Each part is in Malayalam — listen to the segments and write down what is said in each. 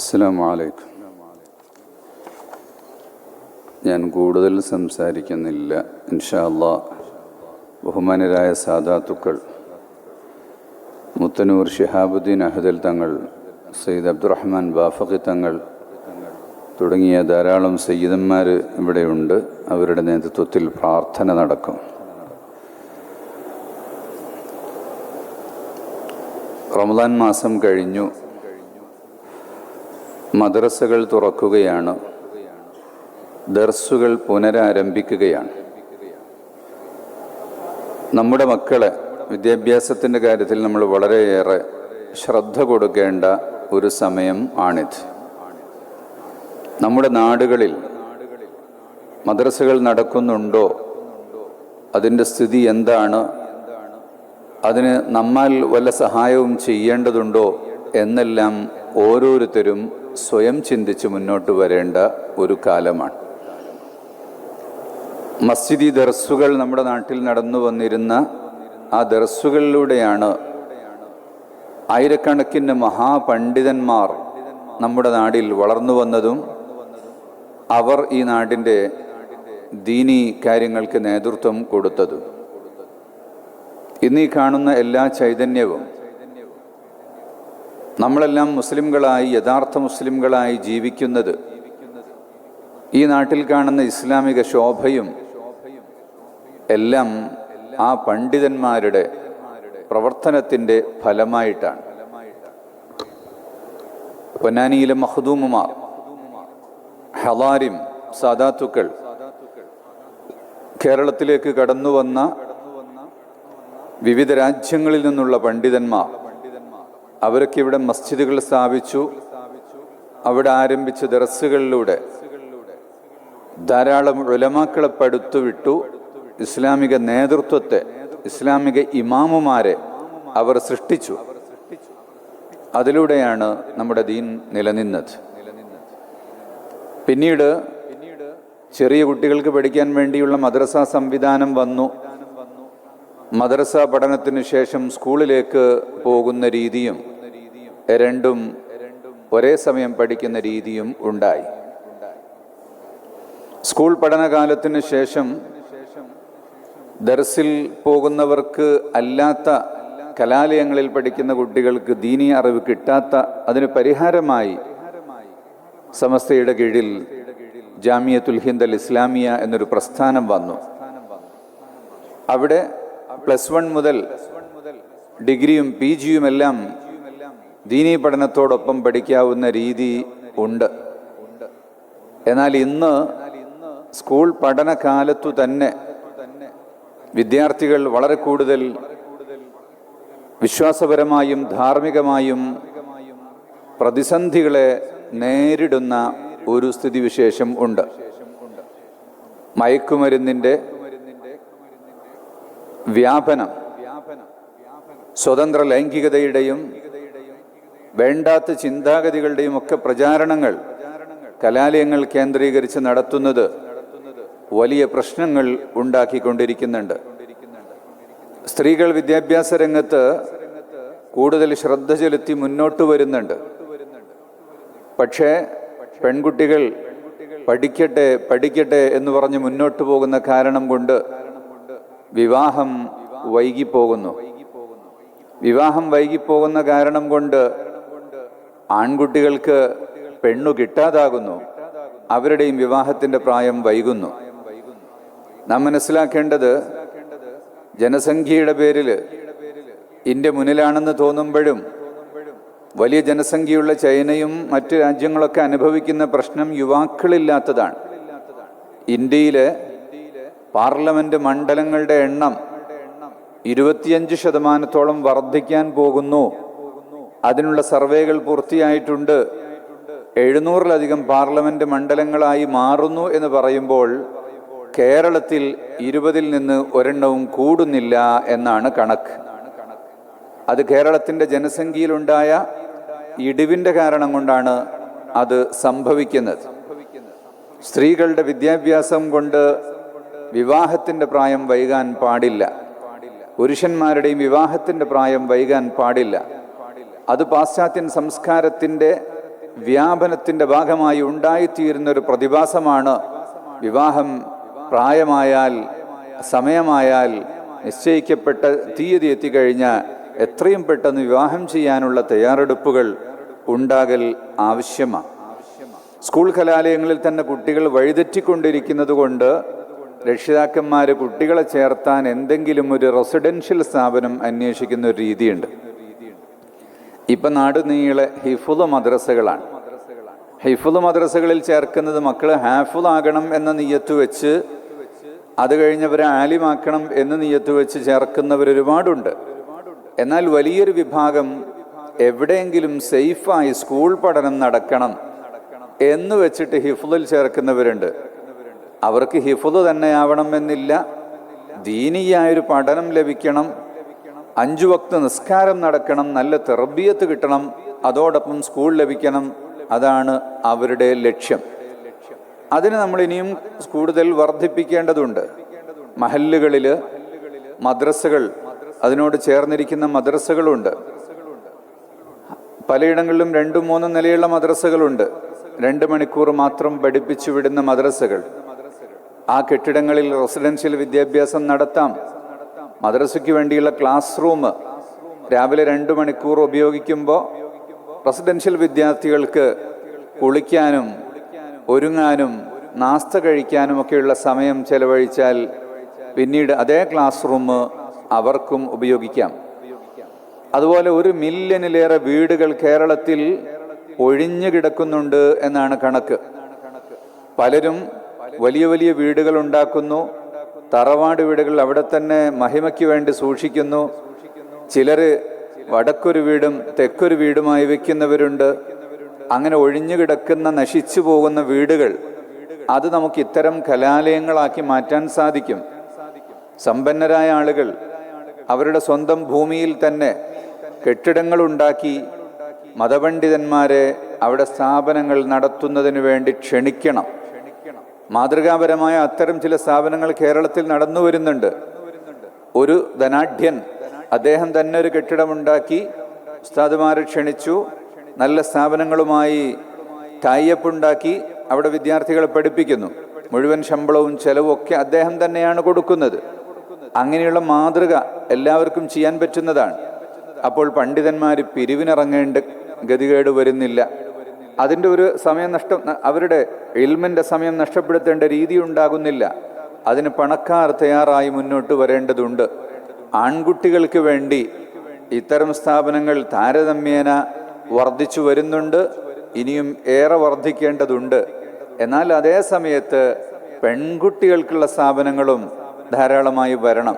അസ്സാം വലൈക്കും ഞാൻ കൂടുതൽ സംസാരിക്കുന്നില്ല ഇൻഷാല്ല ബഹുമാനരായ സാദാത്തുക്കൾ മുത്തനൂർ ഷിഹാബുദ്ദീൻ അഹദൽ തങ്ങൾ സയ്യിദ് അബ്ദുറഹ്മാൻ ബാഫഖി തങ്ങൾ തുടങ്ങിയ ധാരാളം സയ്യിദന്മാർ ഇവിടെയുണ്ട്. അവരുടെ നേതൃത്വത്തിൽ പ്രാർത്ഥന നടക്കും. റമദാൻ മാസം കഴിഞ്ഞു. മദ്രസകൾ തുറക്കുകയാണ്. ദർസുകൾ പുനരാരംഭിക്കുകയാണ്. നമ്മുടെ മക്കളെ വിദ്യാഭ്യാസത്തിന്റെ കാര്യത്തിൽ നമ്മൾ വളരെയേറെ ശ്രദ്ധ കൊടുക്കേണ്ട ഒരു സമയം ആണിത്. നമ്മുടെ നാടുകളിൽ മദ്രസകൾ നടക്കുന്നുണ്ടോ? അതിന്റെ സ്ഥിതി എന്താണ്? അതിന് നമ്മാൽ വല്ല സഹായവും ചെയ്യേണ്ടതുണ്ടോ? എന്നെല്ലാം ഓരോരുത്തരും സ്വയം ചിന്തിച്ച് മുന്നോട്ട് വരേണ്ട ഒരു കാലമാണ്. മസ്ജിദി ദർസുകൾ നമ്മുടെ നാട്ടിൽ നടന്നു വന്നിരുന്ന ആ ദർസുകളിലൂടെയാണ് ആയിരക്കണക്കിന് മഹാപണ്ഡിതന്മാർ നമ്മുടെ നാടിൽ വളർന്നു വന്നതും അവർ ഈ നാടിന്റെ ദീനി കാര്യങ്ങൾക്ക് നേതൃത്വം കൊടുത്തതും. ഇന്നീ കാണുന്ന എല്ലാ ചൈതന്യവും നമ്മളെല്ലാം മുസ്ലിംകളായി യഥാർത്ഥ മുസ്ലിംകളായി ജീവിക്കുന്നത്. ഈ നാട്ടിൽ കാണുന്ന ഇസ്ലാമിക ശോഭയും എല്ലാം ആ പണ്ഡിതന്മാരുടെ പ്രവർത്തനത്തിന്റെ ഫലമായിട്ടാണ്. പൊന്നാനിയിലെ മഹദൂമുമാർ ഹലാരിം സാദാത്തുക്കൾ കേരളത്തിലേക്ക് കടന്നു വന്ന വിവിധ രാജ്യങ്ങളിൽ നിന്നുള്ള പണ്ഡിതന്മാർ അവരൊക്കെ ഇവിടെ മസ്ജിദുകൾ സ്ഥാപിച്ചു. അവിടെ ആരംഭിച്ച ദറസുകളിലൂടെ ധാരാളം ഉലമാക്കളെ പടുത്തുവിട്ടു. ഇസ്ലാമിക നേതൃത്വത്തെ ഇസ്ലാമിക ഇമാമുമാരെ അവർ സൃഷ്ടിച്ചു. അതിലൂടെയാണ് നമ്മുടെ ദീൻ നിലനിന്നത്. പിന്നീട് ചെറിയ കുട്ടികൾക്ക് പഠിക്കാൻ വേണ്ടിയുള്ള മദ്രസ സംവിധാനം വന്നു. മദ്രസ പഠനത്തിന് ശേഷം സ്കൂളിലേക്ക് പോകുന്ന രീതിയും രണ്ടും ഒരേ സമയം പഠിക്കുന്ന രീതിയും ഉണ്ടായി. സ്കൂൾ പഠനകാലത്തിന് ശേഷം ദർസിൽ പോകുന്നവർക്ക് അല്ലാത്ത കലാലയങ്ങളിൽ പഠിക്കുന്ന കുട്ടികൾക്ക് ദീനി അറിവ് കിട്ടാത്ത അതിന് പരിഹാരമായി സമസ്തയുടെ കീഴിൽ ജാമിയത്തുൽ ഹിന്ദ് അൽ ഇസ്ലാമിയ എന്നൊരു പ്രസ്ഥാനം വന്നു. അവിടെ പ്ലസ് വൺ മുതൽ ഡിഗ്രിയും പി ജിയും എല്ലാം ദീനീ പഠനത്തോടൊപ്പം പഠിക്കാവുന്ന രീതി ഉണ്ട്. എന്നാൽ ഇന്ന് സ്കൂൾ പഠനകാലത്തു തന്നെ വിദ്യാർത്ഥികൾ വളരെ കൂടുതൽ വിശ്വാസപരമായും ധാർമ്മികമായും പ്രതിസന്ധികളെ നേരിടുന്ന ഒരു സ്ഥിതിവിശേഷം ഉണ്ട്. മയക്കുമരുന്നിന്റെ വ്യാപനം സ്വതന്ത്ര ലൈംഗികതയുടെയും വേണ്ടാത്ത ചിന്താഗതികളുടെയും ഒക്കെ പ്രചാരണങ്ങൾ കലാലയങ്ങൾ കേന്ദ്രീകരിച്ച് നടത്തുന്നത് വലിയ പ്രശ്നങ്ങൾ ഉണ്ടാക്കിക്കൊണ്ടിരിക്കുന്നുണ്ട്. സ്ത്രീകൾ വിദ്യാഭ്യാസ രംഗത്ത് കൂടുതൽ ശ്രദ്ധ ചെലുത്തി മുന്നോട്ട് വരുന്നുണ്ട്. പക്ഷേ പെൺകുട്ടികൾ പഠിക്കട്ടെ പഠിക്കട്ടെ എന്ന് പറഞ്ഞ് മുന്നോട്ട് പോകുന്ന കാരണം കൊണ്ട് വിവാഹം വൈകിപ്പോകുന്നു. വിവാഹം വൈകിപ്പോകുന്ന കാരണം കൊണ്ട് ആൺകുട്ടികൾക്ക് പെണ്ണു കിട്ടാതാകുന്നു. അവരുടെയും വിവാഹത്തിന്റെ പ്രായം വൈകുന്നു. നാം മനസ്സിലാക്കേണ്ടത് ജനസംഖ്യയുടെ പേരിൽ ഇന്ത്യ മുന്നിലാണെന്ന് തോന്നുമ്പോഴും വലിയ ജനസംഖ്യയുള്ള ചൈനയും മറ്റു രാജ്യങ്ങളൊക്കെ അനുഭവിക്കുന്ന പ്രശ്നം യുവാക്കളില്ലാത്തതാണ്. ഇന്ത്യയിലെ പാർലമെന്റ് മണ്ഡലങ്ങളുടെ എണ്ണം ഇരുപത്തിയഞ്ച് ശതമാനത്തോളം വർദ്ധിക്കാൻ പോകുന്നു. അതിനുള്ള സർവേകൾ പൂർത്തിയായിട്ടുണ്ട്. എഴുന്നൂറിലധികം പാർലമെന്റ് മണ്ഡലങ്ങളായി മാറുന്നു എന്ന് പറയുമ്പോൾ കേരളത്തിൽ ഇരുപതിൽ നിന്ന് ഒരെണ്ണവും കൂടുന്നില്ല എന്നാണ് കണക്ക്. അത് കേരളത്തിന്റെ ജനസംഖ്യയിലുണ്ടായ ഇടിവിന്റെ കാരണം കൊണ്ടാണ് അത് സംഭവിക്കുന്നത്. സ്ത്രീകളുടെ വിദ്യാഭ്യാസം കൊണ്ട് വിവാഹത്തിന്റെ പ്രായം വൈകാൻ പാടില്ല. പുരുഷന്മാരുടെയും വിവാഹത്തിന്റെ പ്രായം വൈകാൻ പാടില്ല. അത് പാശ്ചാത്യൻ സംസ്കാരത്തിന്റെ വ്യാപനത്തിന്റെ ഭാഗമായി ഉണ്ടായിത്തീരുന്ന ഒരു പ്രതിഭാസമാണ് വിവാഹം. പ്രായമായാൽ സമയമായാൽ നിശ്ചയിക്കപ്പെട്ട തീയതി എത്തിക്കഴിഞ്ഞ എത്രയും പെട്ടെന്ന് വിവാഹം ചെയ്യാനുള്ള തയ്യാറെടുപ്പുകൾ ഉണ്ടാകൽ ആവശ്യമാണ് സ്കൂൾ കലാലയങ്ങളിൽ തന്നെ കുട്ടികൾ വഴിതെറ്റിക്കൊണ്ടിരിക്കുന്നത് കൊണ്ട് രക്ഷിതാക്കന്മാർ കുട്ടികളെ ചേർത്താൻ എന്തെങ്കിലും ഒരു റെസിഡൻഷ്യൽ സ്ഥാപനം അന്വേഷിക്കുന്ന ഒരു രീതിയുണ്ട്. ഇപ്പം നാട് നീളെ ഹിഫുദ് മദ്രസകളാണ്. ഹിഫുദ് മദ്രസകളിൽ ചേർക്കുന്നത് മക്കൾ ഹാഫുദ് ആകണം എന്ന നീയത്ത് വെച്ച് അത് കഴിഞ്ഞവരെ ആലിമാക്കണം എന്ന് നീയത്ത് വെച്ച് ചേർക്കുന്നവർ ഒരുപാടുണ്ട്. എന്നാൽ വലിയൊരു വിഭാഗം എവിടെയെങ്കിലും സേഫായി സ്കൂൾ പഠനം നടക്കണം എന്ന് വെച്ചിട്ട് ഹിഫുദിൽ ചേർക്കുന്നവരുണ്ട്. അവർക്ക് ഹിഫുദ് തന്നെയാവണം എന്നില്ല ദീനീയായൊരു പഠനം ലഭിക്കണം. അഞ്ചു വക്ത് നിസ്കാരം നടക്കണം. നല്ല തെർബിയത്ത് കിട്ടണം. അതോടൊപ്പം സ്കൂൾ ലഭിക്കണം. അതാണ് അവരുടെ ലക്ഷ്യം. അതിന് നമ്മൾ ഇനിയും കൂടുതൽ വർദ്ധിപ്പിക്കേണ്ടതുണ്ട്. മഹല്ലുകളിൽ മദ്രസകൾ അതിനോട് ചേർന്നിരിക്കുന്ന മദ്രസകളുണ്ട്. പലയിടങ്ങളിലും രണ്ടും മൂന്നും നിലയുള്ള മദ്രസകളുണ്ട്. രണ്ട് മണിക്കൂർ മാത്രം പഠിപ്പിച്ചു വിടുന്ന മദ്രസകൾ. ആ കെട്ടിടങ്ങളിൽ റെസിഡൻഷ്യൽ വിദ്യാഭ്യാസം നടത്താം. മദ്രസയ്ക്ക് വേണ്ടിയുള്ള ക്ലാസ് റൂം രാവിലെ രണ്ട് മണിക്കൂർ ഉപയോഗിക്കുമ്പോൾ റെസിഡൻഷ്യൽ വിദ്യാർത്ഥികൾക്ക് കുളിക്കാനും ഒരുങ്ങാനും നാസ്ത കഴിക്കാനും ഒക്കെയുള്ള സമയം ചെലവഴിച്ചാൽ പിന്നീട് അതേ ക്ലാസ് റൂം അവർക്കും ഉപയോഗിക്കാം. അതുപോലെ ഒരു മില്യണിലേറെ വീടുകൾ കേരളത്തിൽ ഒഴിഞ്ഞു കിടക്കുന്നുണ്ട് എന്നാണ് കണക്ക്. പലരും വലിയ വലിയ വീടുകൾ ഉണ്ടാക്കുന്നു. തറവാട് വീടുകൾ അവിടെ തന്നെ മഹിമയ്ക്ക് വേണ്ടി സൂക്ഷിക്കുന്നു. ചിലർ വടക്കൊരു വീടും തെക്കൊരു വീടുമായി വെക്കുന്നവരുണ്ട്. അങ്ങനെ ഒഴിഞ്ഞു കിടക്കുന്ന നശിച്ചു പോകുന്ന വീടുകൾ അത് നമുക്ക് ഇത്തരം കലാലയങ്ങളാക്കി മാറ്റാൻ സാധിക്കും. സമ്പന്നരായ ആളുകൾ അവരുടെ സ്വന്തം ഭൂമിയിൽ തന്നെ കെട്ടിടങ്ങൾ ഉണ്ടാക്കി മതപണ്ഡിതന്മാരെ അവിടെ സ്ഥാപനങ്ങൾ നടത്തുന്നതിന് വേണ്ടി ക്ഷണിക്കണം. മാതൃകാപരമായ അത്തരം ചില സ്ഥാപനങ്ങൾ കേരളത്തിൽ നടന്നു വരുന്നുണ്ട്. ഒരു ധനാഢ്യൻ അദ്ദേഹം തന്നെ ഒരു കെട്ടിടമുണ്ടാക്കി ഉസ്താദുമാരെ ക്ഷണിച്ചു. നല്ല സ്ഥാപനങ്ങളുമായി ടൈപ്പ് ഉണ്ടാക്കി അവിടെ വിദ്യാർത്ഥികളെ പഠിപ്പിക്കുന്നു. മുഴുവൻ ശമ്പളവും ചെലവും ഒക്കെ അദ്ദേഹം തന്നെയാണ് കൊടുക്കുന്നത്. അങ്ങനെയുള്ള മാതൃക എല്ലാവർക്കും ചെയ്യാൻ പറ്റുന്നതാണ്. അപ്പോൾ പണ്ഡിതന്മാർ പിരിവിനിറങ്ങേണ്ട ഗതികേട് വരുന്നില്ല. അതിന്റെ ഒരു സമയം നഷ്ടം അവരുടെ ഇൽമിന്റെ സമയം നഷ്ടപ്പെടുത്തേണ്ട രീതി ഉണ്ടാകുന്നില്ല അതിന് പണക്കാർ തയ്യാറായി മുന്നോട്ട് വരേണ്ടതുണ്ട്. ആൺകുട്ടികൾക്ക് വേണ്ടി ഇത്തരം സ്ഥാപനങ്ങൾ താരതമ്യേന വർദ്ധിച്ചു വരുന്നുണ്ട് ഇനിയും ഏറെ വർദ്ധിക്കേണ്ടതുണ്ട്. എന്നാൽ അതേ സമയത്ത് പെൺകുട്ടികൾക്കുള്ള സ്ഥാപനങ്ങളും ധാരാളമായി വരണം.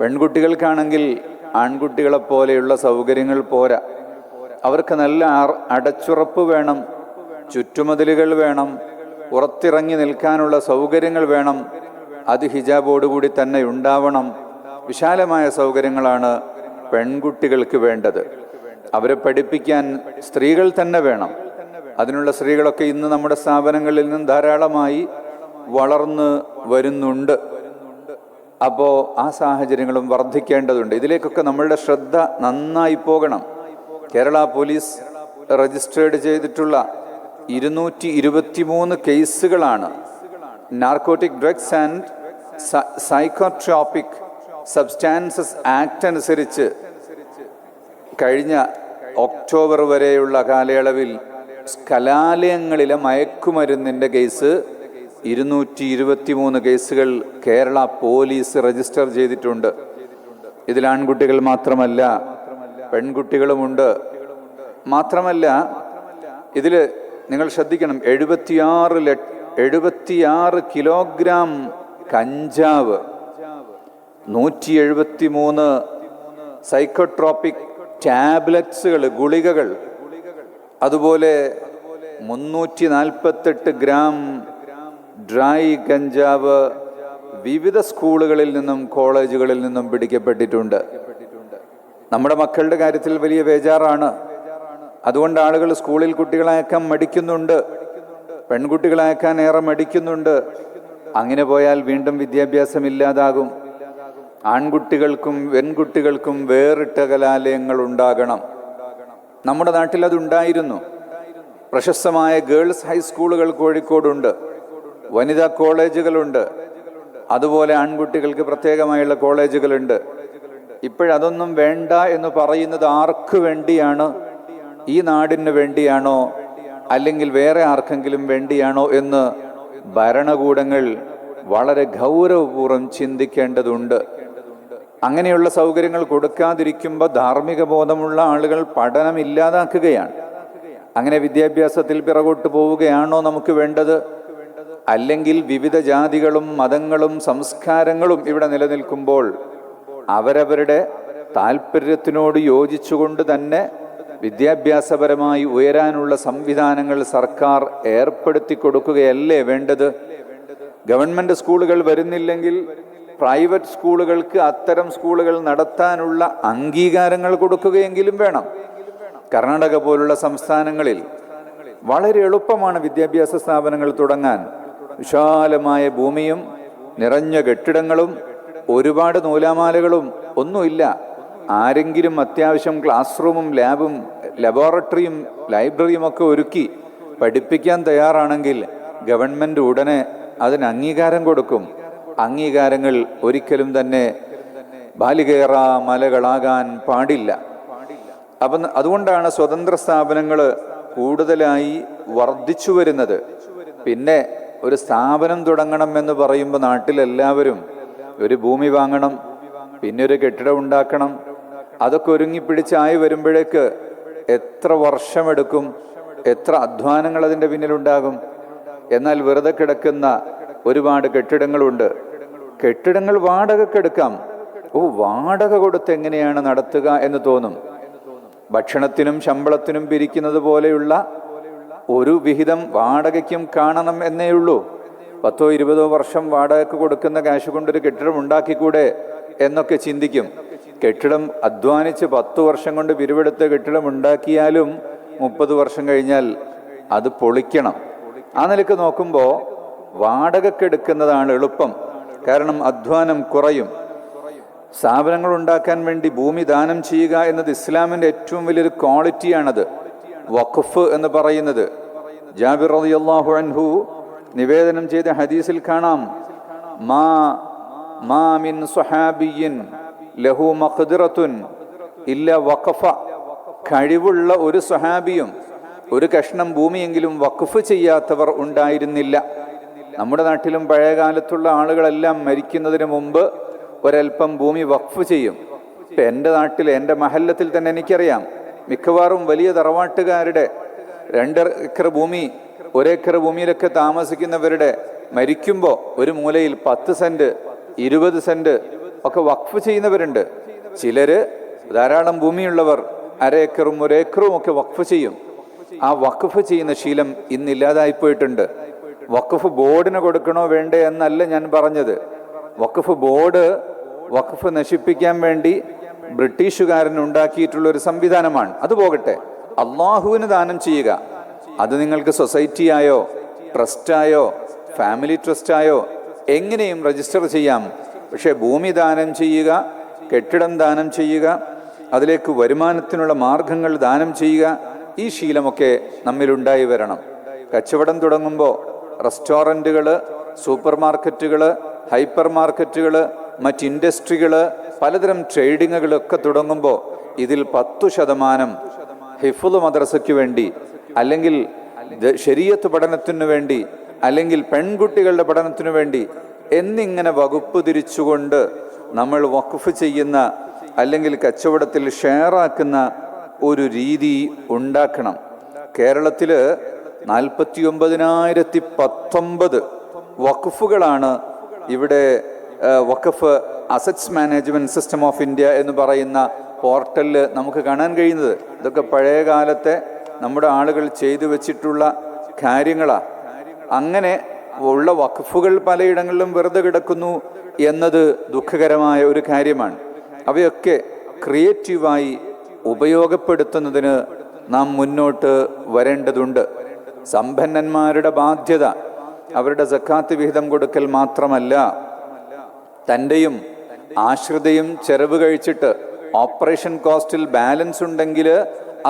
പെൺകുട്ടികൾക്കാണെങ്കിൽ ആൺകുട്ടികളെ പോലെയുള്ള സൗകര്യങ്ങൾ പോരാ. അവർക്ക് നല്ല അടച്ചുറപ്പ് വേണം ചുറ്റുമതിലുകൾ വേണം പുറത്തിറങ്ങി നിൽക്കാനുള്ള സൗകര്യങ്ങൾ വേണം അത് ഹിജാബോടുകൂടി തന്നെ ഉണ്ടാവണം. വിശാലമായ സൗകര്യങ്ങളാണ് പെൺകുട്ടികൾക്ക് വേണ്ടത്. അവരെ പഠിപ്പിക്കാൻ സ്ത്രീകൾ തന്നെ വേണം. അതിനുള്ള സ്ത്രീകളൊക്കെ ഇന്ന് നമ്മുടെ സ്ഥാപനങ്ങളിൽ നിന്നും ധാരാളമായി വളർന്ന് വരുന്നുണ്ട്. അപ്പോൾ ആ സാഹചര്യങ്ങളും വർദ്ധിക്കേണ്ടതുണ്ട്. ഇതിലേക്കൊക്കെ നമ്മളുടെ ശ്രദ്ധ നന്നായി പോകണം. കേരള പോലീസ് രജിസ്റ്റേർഡ് ചെയ്തിട്ടുള്ള ഇരുന്നൂറ്റി ഇരുപത്തിമൂന്ന് കേസുകളാണ് narcotic drugs and psychotropic substances act അനുസരിച്ച് കഴിഞ്ഞ ഒക്ടോബർ വരെയുള്ള കാലയളവിൽ കലാലയങ്ങളിലെ മയക്കുമരുന്നിന്റെ കേസ് ഇരുന്നൂറ്റി ഇരുപത്തിമൂന്ന് കേസുകൾ കേരള പോലീസ് രജിസ്റ്റർ ചെയ്തിട്ടുണ്ട്. ഇതിൽ ആൺകുട്ടികൾ മാത്രമല്ല പെൺകുട്ടികളുമുണ്ട്. മാത്രമല്ല ഇതിൽ നിങ്ങൾ ശ്രദ്ധിക്കണം എഴുപത്തിയാറ് ല എഴുപത്തിയാറ് കിലോഗ്രാം കഞ്ചാവ് നൂറ്റി എഴുപത്തി മൂന്ന് സൈക്കോട്രോപിക് ടാബ്ലറ്റ്സുകൾ ഗുളികകൾ അതുപോലെ മുന്നൂറ്റി നാൽപ്പത്തെട്ട് ഗ്രാം ഡ്രൈ കഞ്ചാവ് വിവിധ സ്കൂളുകളിൽ നിന്നും കോളേജുകളിൽ നിന്നും പിടിക്കപ്പെട്ടിട്ടുണ്ട്. നമ്മുടെ മക്കളുടെ കാര്യത്തിൽ വലിയ ബേജാറാണ്. അതുകൊണ്ട് ആളുകൾ സ്കൂളിൽ കുട്ടികളെ അയക്കാൻ മടിക്കുന്നുണ്ട്. പെൺകുട്ടികളെ അയക്കാൻ ഏറെ മടിക്കുന്നുണ്ട്. അങ്ങനെ പോയാൽ വീണ്ടും വിദ്യാഭ്യാസം ഇല്ലാതാകും. ആൺകുട്ടികൾക്കും പെൺകുട്ടികൾക്കും വേറിട്ട കലാലയങ്ങൾ ഉണ്ടാകണം. നമ്മുടെ നാട്ടിൽ അതുണ്ടായിരുന്നു പ്രശസ്തമായ ഗേൾസ് ഹൈസ്കൂളുകൾ കോഴിക്കോടുണ്ട്. വനിതാ കോളേജുകളുണ്ട്. അതുപോലെ ആൺകുട്ടികൾക്ക് പ്രത്യേകമായുള്ള കോളേജുകളുണ്ട്. ഇപ്പോഴതൊന്നും വേണ്ട എന്ന് പറയുന്നത് ആർക്ക് വേണ്ടിയാണ്? ഈ നാടിന് വേണ്ടിയാണോ? അല്ലെങ്കിൽ വേറെ ആർക്കെങ്കിലും വേണ്ടിയാണോ എന്ന് ഭരണകൂടങ്ങൾ വളരെ ഗൗരവപൂർവം ചിന്തിക്കേണ്ടതുണ്ട്. അങ്ങനെയുള്ള സൗകര്യങ്ങൾ കൊടുക്കാതിരിക്കുമ്പോൾ ധാർമ്മിക ബോധമുള്ള ആളുകൾ പഠനം ഇല്ലാതാക്കുകയാണ്. അങ്ങനെ വിദ്യാഭ്യാസത്തിൽ പിറകോട്ട് പോവുകയാണോ നമുക്ക് വേണ്ടത്? അല്ലെങ്കിൽ വിവിധ ജാതികളും മതങ്ങളും സംസ്കാരങ്ങളും ഇവിടെ നിലനിൽക്കുമ്പോൾ അവരവരുടെ താല്പര്യത്തിനോട് യോജിച്ചുകൊണ്ട് തന്നെ വിദ്യാഭ്യാസപരമായി ഉയരാനുള്ള സംവിധാനങ്ങൾ സർക്കാർ ഏർപ്പെടുത്തി കൊടുക്കുകയല്ലേ വേണ്ടത്? ഗവൺമെന്റ് സ്കൂളുകൾ വരുന്നില്ലെങ്കിൽ പ്രൈവറ്റ് സ്കൂളുകൾക്ക് അത്തരം സ്കൂളുകൾ നടത്താനുള്ള അംഗീകാരങ്ങൾ കൊടുക്കുകയെങ്കിലും വേണം. കർണാടക പോലുള്ള സംസ്ഥാനങ്ങളിൽ വളരെ എളുപ്പമാണ് വിദ്യാഭ്യാസ സ്ഥാപനങ്ങൾ തുടങ്ങാൻ. വിശാലമായ ഭൂമിയും നിറഞ്ഞ കെട്ടിടങ്ങളും ഒരുപാട് നൂലാമാലകളും ഒന്നുമില്ല. ആരെങ്കിലും അത്യാവശ്യം ക്ലാസ് റൂമും ലാബും ലബോറട്ടറിയും ലൈബ്രറിയും ഒക്കെ ഒരുക്കി പഠിപ്പിക്കാൻ തയ്യാറാണെങ്കിൽ ഗവൺമെന്റ് ഉടനെ അതിന് അംഗീകാരം കൊടുക്കും. അംഗീകാരങ്ങൾ ഒരിക്കലും തന്നെ ബാലികേറ മലകളാകാൻ പാടില്ല. അപ്പം അതുകൊണ്ടാണ് സ്വതന്ത്ര സ്ഥാപനങ്ങൾ കൂടുതലായി വർദ്ധിച്ചു വരുന്നത്. പിന്നെ ഒരു സ്ഥാപനം തുടങ്ങണം എന്ന് പറയുമ്പോൾ നാട്ടിലെല്ലാവരും ഒരു ഭൂമി വാങ്ങണം പിന്നെ ഒരു കെട്ടിടം ഉണ്ടാക്കണം അതൊക്കെ ഒരുങ്ങിപ്പിടിച്ചായി വരുമ്പോഴേക്ക് എത്ര വർഷമെടുക്കും എത്ര അധ്വാനങ്ങൾ അതിന്റെ പിന്നിലുണ്ടാകും. എന്നാൽ വെറുതെ കിടക്കുന്ന ഒരുപാട് കെട്ടിടങ്ങളുണ്ട്. കെട്ടിടങ്ങൾ വാടകക്കെടുക്കാം ഓ വാടക കൊടുത്ത് എങ്ങനെയാണ് നടത്തുക എന്ന് തോന്നും. ഭക്ഷണത്തിനും ശമ്പളത്തിനും പിരിക്കുന്നത് പോലെയുള്ള ഒരു വിഹിതം വാടകയ്ക്കും കാണണം എന്നേ ഉള്ളൂ. പത്തോ ഇരുപതോ വർഷം വാടകയ്ക്ക് കൊടുക്കുന്ന കാശ് കൊണ്ടൊരു കെട്ടിടം ഉണ്ടാക്കിക്കൂടെ എന്നൊക്കെ ചിന്തിക്കും. കെട്ടിടം അധ്വാനിച്ച് പത്തു വർഷം കൊണ്ട് പിരിവെടുത്ത കെട്ടിടം ഉണ്ടാക്കിയാലും മുപ്പത് വർഷം കഴിഞ്ഞാൽ അത് പൊളിക്കണം. ആ നിലയ്ക്ക് നോക്കുമ്പോൾ വാടകക്കെടുക്കുന്നതാണ് എളുപ്പം. കാരണം അധ്വാനം കുറയും. സ്ഥാപനങ്ങൾ ഉണ്ടാക്കാൻ വേണ്ടി ഭൂമി ദാനം ചെയ്യുക എന്നത് ഇസ്ലാമിന്റെ ഏറ്റവും വലിയൊരു ക്വാളിറ്റിയാണത് വഖഫ് എന്ന് പറയുന്നത്. ജാബിർ അള്ളാഹു അൻഹു നിവേദനം ചെയ്ത ഹദീസിൽ കാണാം. മാ മാ മിൻ സ്വഹാബിയിൻ ലഹു മഖ്ദിറത്തുൻ ഇല്ല വഖഫ. കഴിവുള്ള ഒരു സ്വഹാബിയും ഒരു കഷ്ണം ഭൂമിയെങ്കിലും വഖഫ് ചെയ്യാത്തവർ ഉണ്ടായിരുന്നില്ല. നമ്മുടെ നാട്ടിലും പഴയ കാലത്തുള്ള ആളുകളെല്ലാം മരിക്കുന്നതിന് മുമ്പ് ഒരൽപ്പം ഭൂമി വഖഫ് ചെയ്യും. ഇപ്പം എന്റെ നാട്ടിൽ എന്റെ മഹല്ലത്തിൽ തന്നെ എനിക്കറിയാം. മിക്കവാറും വലിയ തറവാട്ടുകാരുടെ രണ്ട് ഏക്കർ ഭൂമി ഒരേക്കർ ഭൂമിയിലൊക്കെ താമസിക്കുന്നവരുടെ മരിക്കുമ്പോൾ ഒരു മൂലയിൽ പത്ത് സെന്റ് ഇരുപത് സെന്റ് ഒക്കെ വഖഫ് ചെയ്യുന്നവരുണ്ട്. ചിലര് ധാരാളം ഭൂമിയുള്ളവർ അരേക്കറും ഒരേക്കറും ഒക്കെ വഖഫ് ചെയ്യും. ആ വഖഫ് ചെയ്യുന്ന ശീലം ഇന്നില്ലാതായിപ്പോയിട്ടുണ്ട് വഖഫ് ബോർഡിന് കൊടുക്കണോ വേണ്ടേ എന്നല്ല ഞാൻ പറഞ്ഞത്. വഖഫ് ബോർഡ് വഖഫ് നശിപ്പിക്കാൻ വേണ്ടി ബ്രിട്ടീഷുകാരൻ ഉണ്ടാക്കിയിട്ടുള്ള ഒരു സംവിധാനമാണ്. അത് പോകട്ടെ. അള്ളാഹുവിന് ദാനം ചെയ്യുക. അത് നിങ്ങൾക്ക് സൊസൈറ്റിയായോ ട്രസ്റ്റായോ ഫാമിലി ട്രസ്റ്റായോ എങ്ങനെയും രജിസ്റ്റർ ചെയ്യാം. പക്ഷേ ഭൂമി ദാനം ചെയ്യുക കെട്ടിടം ദാനം ചെയ്യുക അതിലേക്ക് വരുമാനത്തിനുള്ള മാർഗങ്ങൾ ദാനം ചെയ്യുക ഈ ശീലമൊക്കെ നമ്മിലുണ്ടായി വരണം. കച്ചവടം തുടങ്ങുമ്പോൾ റെസ്റ്റോറന്റുകൾ സൂപ്പർ മാർക്കറ്റുകൾ ഹൈപ്പർ മാർക്കറ്റുകൾ മറ്റ് ഇൻഡസ്ട്രികൾ പലതരം ട്രേഡിങ്ങുകളൊക്കെ തുടങ്ങുമ്പോൾ ഇതിൽ പത്തു ശതമാനം ഹിഫുദ് മദ്രസയ്ക്ക് വേണ്ടി അല്ലെങ്കിൽ ശരീരത്ത് പഠനത്തിന് വേണ്ടി അല്ലെങ്കിൽ പെൺകുട്ടികളുടെ പഠനത്തിനു വേണ്ടി എന്നിങ്ങനെ വകുപ്പ് തിരിച്ചുകൊണ്ട് നമ്മൾ വഖഫ് ചെയ്യുന്ന അല്ലെങ്കിൽ കച്ചവടത്തിൽ ഷെയറാക്കുന്ന ഒരു രീതി ഉണ്ടാക്കണം. കേരളത്തിൽ നാൽപ്പത്തി ഒമ്പതിനായിരത്തി പത്തൊമ്പത് വഖഫുകളാണ് ഇവിടെ വഖഫ് assets management system of India എന്ന് പറയുന്ന പോർട്ടലിൽ നമുക്ക് കാണാൻ കഴിയുന്നത്. ഇതൊക്കെ പഴയ കാലത്തെ നമ്മുടെ ആളുകൾ ചെയ്തു വെച്ചിട്ടുള്ള കാര്യങ്ങളാണ് അങ്ങനെ ഉള്ള വഖഫുകൾ പലയിടങ്ങളിലും വെറുതെ കിടക്കുന്നു എന്നത് ദുഃഖകരമായ ഒരു കാര്യമാണ്. അവയൊക്കെ ക്രിയേറ്റീവായി ഉപയോഗപ്പെടുത്തുന്നതിന് നാം മുന്നോട്ട് വരേണ്ടതുണ്ട്. സമ്പന്നന്മാരുടെ ബാധ്യത അവരുടെ സക്കാത്ത് വിഹിതം കൊടുക്കൽ മാത്രമല്ല തന്റെയും ആശ്രിതയും ചെലവ് കഴിച്ചിട്ട് ഓപ്പറേഷൻ കോസ്റ്റിൽ ബാലൻസ് ഉണ്ടെങ്കിൽ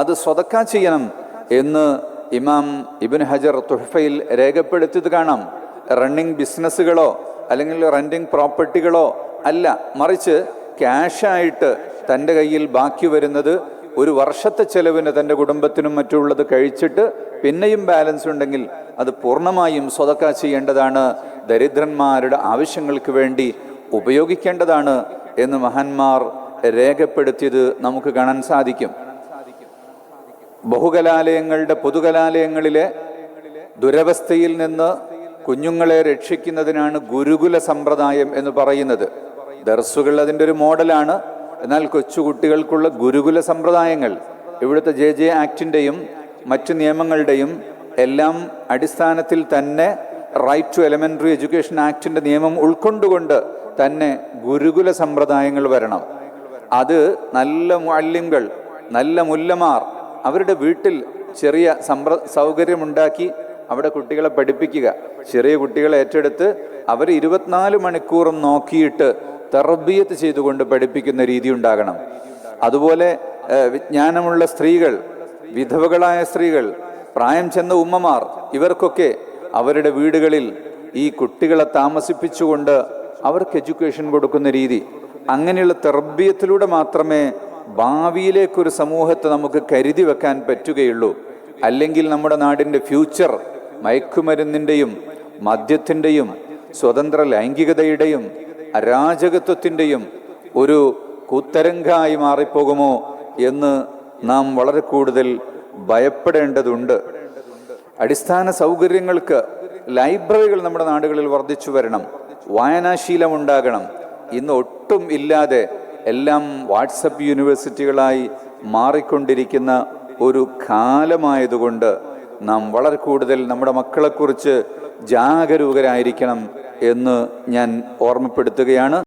അത് സ്വതക്ക ചെയ്യണം. എന്ന് ഇമാം ഇബിൻ ഹജർ തുഹഫയിൽ രേഖപ്പെടുത്തിയത് കാണാം. റണ്ണിങ് ബിസിനസ്സുകളോ അല്ലെങ്കിൽ റെന്റിങ് പ്രോപ്പർട്ടികളോ അല്ല മറിച്ച് ക്യാഷായിട്ട് തന്റെ കയ്യിൽ ബാക്കി വരുന്നത് ഒരു വർഷത്തെ ചെലവിന് തന്റെ കുടുംബത്തിനും മറ്റുള്ളത് കഴിച്ചിട്ട് പിന്നെയും ബാലൻസ് ഉണ്ടെങ്കിൽ അത് പൂർണമായും സ്വതക്ക ചെയ്യേണ്ടതാണ്. ദരിദ്രന്മാരുടെ ആവശ്യങ്ങൾക്ക് വേണ്ടി ഉപയോഗിക്കേണ്ടതാണ് എന്ന് മഹാന്മാർ രേഖപ്പെടുത്തിയത് നമുക്ക് കാണാൻ സാധിക്കും. ബഹുകലാലയങ്ങളുടെ പൊതുകലാലയങ്ങളിലെ ദുരവസ്ഥയിൽ നിന്ന് കുഞ്ഞുങ്ങളെ രക്ഷിക്കുന്നതിനാണ് ഗുരുകുല സമ്പ്രദായം എന്ന് പറയുന്നത്. ദർസുകൾ അതിന്റെ ഒരു മോഡലാണ്. എന്നാൽ കൊച്ചുകുട്ടികൾക്കുള്ള ഗുരുകുല സമ്പ്രദായങ്ങൾ ഇവിടുത്തെ ജെ ജെ ആക്ടിന്റെയും മറ്റു നിയമങ്ങളുടെയും എല്ലാം അടിസ്ഥാനത്തിൽ തന്നെ റൈറ്റ് ടു എലമെന്ററി എഡ്യൂക്കേഷൻ ആക്ടിന്റെ നിയമം ഉൾക്കൊണ്ടുകൊണ്ട് തന്നെ ഗുരുകുല സമ്പ്രദായങ്ങൾ വരണം. അത് നല്ല മുഅല്ലിംകൾ നല്ല മുല്ലമാർ അവരുടെ വീട്ടിൽ ചെറിയ സമ്പ്ര സൗകര്യമുണ്ടാക്കി അവിടെ കുട്ടികളെ പഠിപ്പിക്കുക. ചെറിയ കുട്ടികളെ ഏറ്റെടുത്ത് അവർ ഇരുപത്തിനാല് മണിക്കൂറും നോക്കിയിട്ട് തർബീയത്ത് ചെയ്തുകൊണ്ട് പഠിപ്പിക്കുന്ന രീതി ഉണ്ടാകണം. അതുപോലെ വിജ്ഞാനമുള്ള സ്ത്രീകൾ വിധവകളായ സ്ത്രീകൾ പ്രായം ചെന്ന ഉമ്മമാർ ഇവർക്കൊക്കെ അവരുടെ വീടുകളിൽ ഈ കുട്ടികളെ താമസിപ്പിച്ചുകൊണ്ട് അവർക്ക് എഡ്യൂക്കേഷൻ കൊടുക്കുന്ന രീതി. അങ്ങനെയുള്ള തെർബീയത്തിലൂടെ മാത്രമേ ഭാവിയിലേക്കൊരു സമൂഹത്തെ നമുക്ക് കരുതി വെക്കാൻ പറ്റുകയുള്ളൂ. അല്ലെങ്കിൽ നമ്മുടെ നാടിന്റെ ഫ്യൂച്ചർ മയക്കുമരുന്നിന്റെയും മദ്യത്തിന്റെയും സ്വതന്ത്ര ലൈംഗികതയുടെയും അരാജകത്വത്തിന്റെയും ഒരു കുത്തരങ്കായി മാറിപ്പോകുമോ എന്ന് നാം വളരെ കൂടുതൽ ഭയപ്പെടേണ്ടതുണ്ട്. അടിസ്ഥാന സൗകര്യങ്ങൾക്ക് ലൈബ്രറികൾ നമ്മുടെ നാടുകളിൽ വർദ്ധിച്ചു വരണം. വായനാശീലം ഉണ്ടാകണം ഇന്ന് ഒട്ടും ഇല്ലാതെ എല്ലാം വാട്സപ്പ് യൂണിവേഴ്സിറ്റികളായി മാറിക്കൊണ്ടിരിക്കുന്ന ഒരു കാലമായതുകൊണ്ട് നാം വളരെ കൂടുതൽ നമ്മുടെ മക്കളെക്കുറിച്ച് ജാഗരൂകരായിരിക്കണം എന്ന് ഞാൻ ഓർമ്മപ്പെടുത്തുകയാണ്.